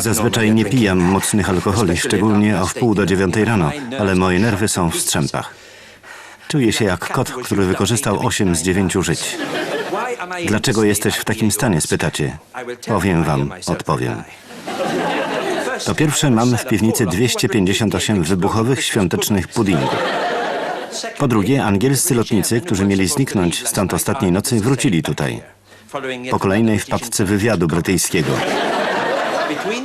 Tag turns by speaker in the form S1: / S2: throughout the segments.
S1: Zazwyczaj nie pijam mocnych alkoholi, szczególnie o wpół do dziewiątej rano, ale moje nerwy są w strzępach. Czuję się jak kot, który wykorzystał 8 z 9 żyć. Dlaczego jesteś w takim stanie, spytacie? Powiem wam, odpowiem. Po pierwsze, mamy w piwnicy 258 wybuchowych świątecznych puddingów. Po drugie, angielscy lotnicy, którzy mieli zniknąć stąd ostatniej nocy, wrócili tutaj. Po kolejnej wpadce wywiadu brytyjskiego.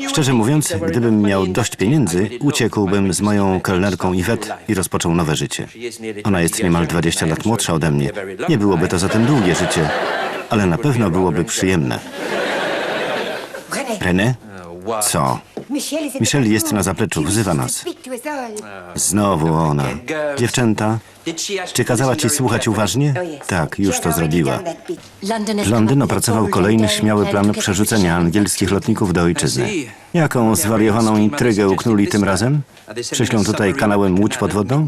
S1: Szczerze mówiąc, gdybym miał dość pieniędzy, uciekłbym z moją kelnerką Yvette i rozpoczął nowe życie. Ona jest niemal 20 lat młodsza ode mnie. Nie byłoby to zatem długie życie, ale na pewno byłoby przyjemne. René? Co? Michelle jest na zapleczu, wzywa nas. Znowu ona. Dziewczęta, czy kazała ci słuchać uważnie? Tak, już to zrobiła. Londyn opracował kolejny śmiały plan przerzucenia angielskich lotników do ojczyzny. Jaką zwariowaną intrygę uknuli tym razem? Przyślą tutaj kanałem łódź podwodną?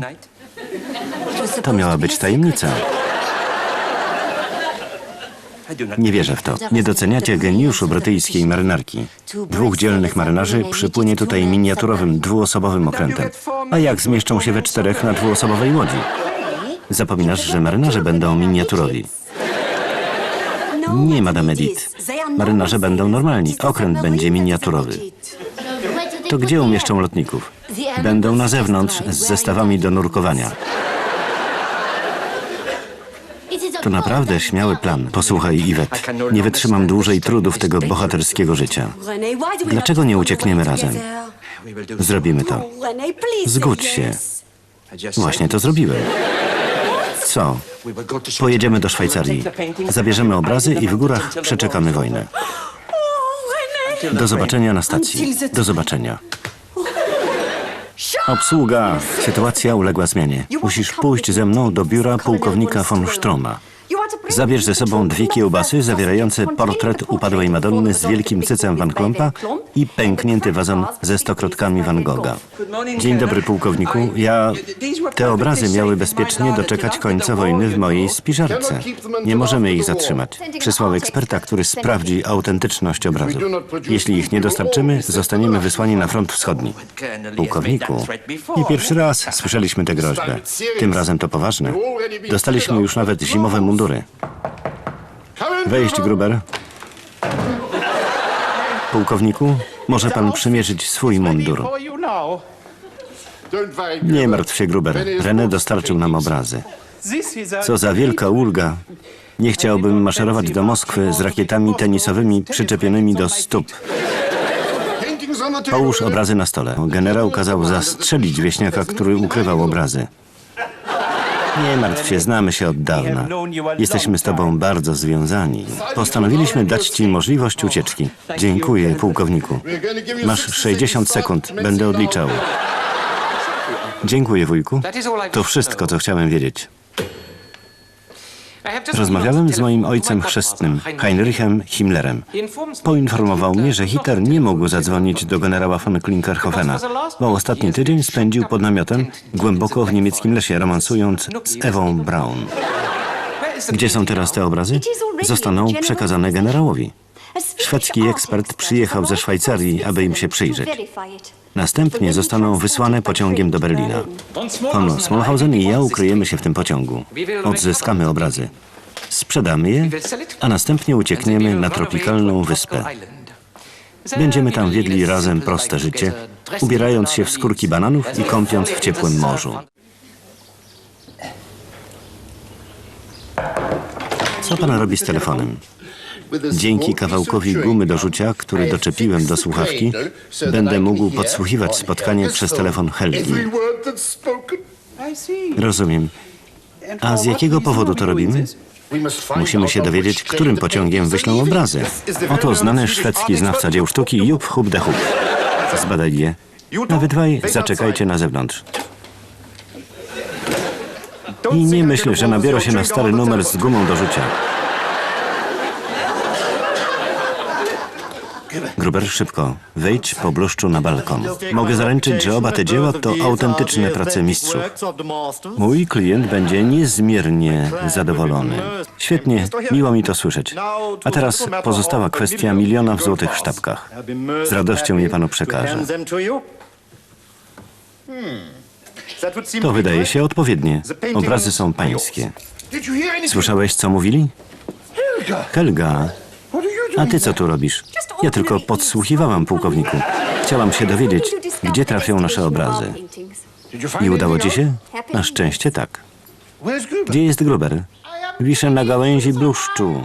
S1: To miała być tajemnica. Nie wierzę w to. Nie doceniacie geniuszu brytyjskiej marynarki. Dwóch dzielnych marynarzy przypłynie tutaj miniaturowym, dwuosobowym okrętem. A jak zmieszczą się we czterech na dwuosobowej łodzi? Zapominasz, że marynarze będą miniaturowi. Nie, Madame Edith. Marynarze będą normalni. Okręt będzie miniaturowy. To gdzie umieszczą lotników? Będą na zewnątrz z zestawami do nurkowania. To naprawdę śmiały plan. Posłuchaj, Iwet. Nie wytrzymam dłużej trudów tego bohaterskiego życia. Dlaczego nie uciekniemy razem? Zrobimy to. Zgódź się. Właśnie to zrobiłem. Co? Pojedziemy do Szwajcarii. Zabierzemy obrazy i w górach przeczekamy wojnę. Do zobaczenia na stacji. Do zobaczenia. Obsługa. Sytuacja uległa zmianie. Musisz pójść ze mną do biura pułkownika von Stroma. You want to. Zabierz ze sobą dwie kiełbasy zawierające portret upadłej Madonny z wielkim cycem Van Klompa i pęknięty wazon ze stokrotkami Van Gogha. Dzień dobry, pułkowniku. Ja... Te obrazy miały bezpiecznie doczekać końca wojny w mojej spiżarce. Nie możemy ich zatrzymać. Przysłał eksperta, który sprawdzi autentyczność obrazów. Jeśli ich nie dostarczymy, zostaniemy wysłani na front wschodni. Pułkowniku, nie pierwszy raz słyszeliśmy tę groźbę. Tym razem to poważne. Dostaliśmy już nawet zimowe mundury. Wejść, Gruber. Pułkowniku, może pan przymierzyć swój mundur. Nie martw się, Gruber. René dostarczył nam obrazy. Co za wielka ulga. Nie chciałbym maszerować do Moskwy z rakietami tenisowymi przyczepionymi do stóp. Połóż obrazy na stole. Generał kazał zastrzelić wieśniaka, który ukrywał obrazy. Nie martw się, znamy się od dawna. Jesteśmy z tobą bardzo związani. Postanowiliśmy dać ci możliwość ucieczki. Dziękuję, pułkowniku. Masz 60 sekund, będę odliczał. Dziękuję, wujku. To wszystko, co chciałem wiedzieć. Rozmawiałem z moim ojcem chrzestnym, Heinrichem Himmlerem. Poinformował mnie, że Hitler nie mógł zadzwonić do generała von Klinkerhoffena, bo ostatni tydzień spędził pod namiotem głęboko w niemieckim lesie, romansując z Ewą Braun. Gdzie są teraz te obrazy? Zostaną przekazane generałowi. Szwedzki ekspert przyjechał ze Szwajcarii, aby im się przyjrzeć. Następnie zostaną wysłane pociągiem do Berlina. Pan Smolhausen i ja ukryjemy się w tym pociągu. Odzyskamy obrazy. Sprzedamy je, a następnie uciekniemy na tropikalną wyspę. Będziemy tam wiedli razem proste życie, ubierając się w skórki bananów i kąpiąc w ciepłym morzu. Co pan robi z telefonem? Dzięki kawałkowi gumy do rzucia, który doczepiłem do słuchawki, będę mógł podsłuchiwać spotkanie przez telefon Helgi. Rozumiem. A z jakiego powodu to robimy? Musimy się dowiedzieć, którym pociągiem wyślą obrazy. Oto znany szwedzki znawca dzieł sztuki Jup Hub de Hub. Zbadaj je. A wy dwaj zaczekajcie na zewnątrz. I nie myśl, że nabiorę się na stary numer z gumą do rzucia. Gruber, szybko. Wejdź po bluszczu na balkon. Mogę zaręczyć, że oba te dzieła to autentyczne prace mistrzów. Mój klient będzie niezmiernie zadowolony. Świetnie, miło mi to słyszeć. A teraz pozostała kwestia miliona w złotych sztabkach. Z radością je panu przekażę. To wydaje się odpowiednie. Obrazy są pańskie. Słyszałeś, co mówili? Helga, a ty co tu robisz? Ja tylko podsłuchiwałam, pułkowniku. Chciałam się dowiedzieć, gdzie trafią nasze obrazy. I udało ci się? Na szczęście tak. Gdzie jest Gruber? Wiszę na gałęzi bluszczu.